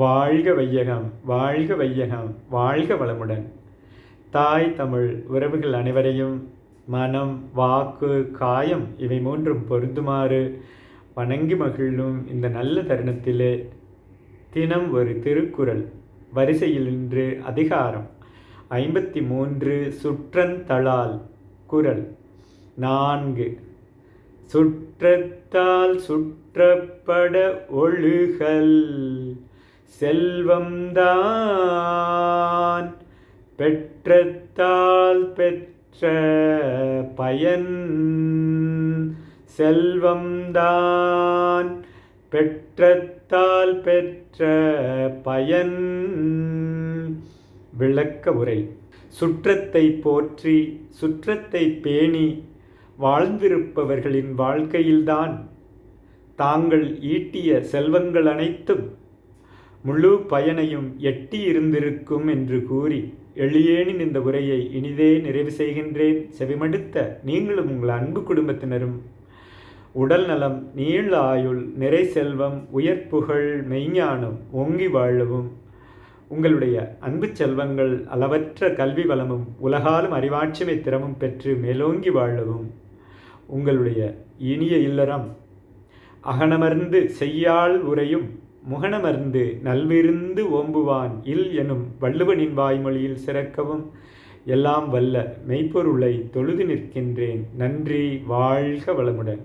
வாழ்க வையகம் வாழ்க வையகம் வாழ்க வளமுடன். தாய் தமிழ் உறவுகள் அனைவரையும் மனம் வாக்கு காயம் இவை மூன்றும் பொருந்துமாறு வணங்கி மகிழும் இந்த நல்ல தருணத்திலே தினம் ஒரு திருக்குறள். வரிசையில் இன்று அதிகாரம் ஐம்பத்தி மூன்று சுற்றந்தளால் குறள். நான்கு. சுற்றத்தால் சுற்றப்பட ஒழுகல். செல்வம்தான். பெற்றத்தால் பெற்ற பயன் செல்வம்தான். பெற்றத்தால் பெற்ற பயன் விளக்க உரை. சுற்றத்தை போற்றி சுற்றத்தை பேணி வாழ்ந்திருப்பவர்களின் வாழ்க்கையில்தான் தாங்கள் ஈட்டிய செல்வங்கள் அனைத்தும் முழு பயனையும் எட்டி இருந்திருக்கும் என்று கூறி எளியேனின் இந்த உரையை இனிதே நிறைவு செய்கின்றேன். செவிமடுத்த நீங்களும் உங்கள் அன்பு குடும்பத்தினரும் உடல் நலம் நீள ஆயுள் நிறை செல்வம் உயர் புகழ் மெய்ஞானம் ஓங்கி வாழவும். உங்களுடைய அன்பு செல்வங்கள் அளவற்ற கல்வி வளமும் உலகாலும் அறிவாட்சிமை திறமும் பெற்று மேலோங்கி வாழவும். உங்களுடைய இனிய இல்லறம் அகனமர்ந்து செய்யாள் உரையும் முகனமர்ந்து நல்விருந்து ஓம்புவான் இல் எனும் வள்ளுவனின் வாய்மொழியில் சிறக்கவும் எல்லாம் வல்ல மெய்ப்பொருளை தொழுது நிற்கின்றேன். நன்றி வாழ்க வளமுடன்.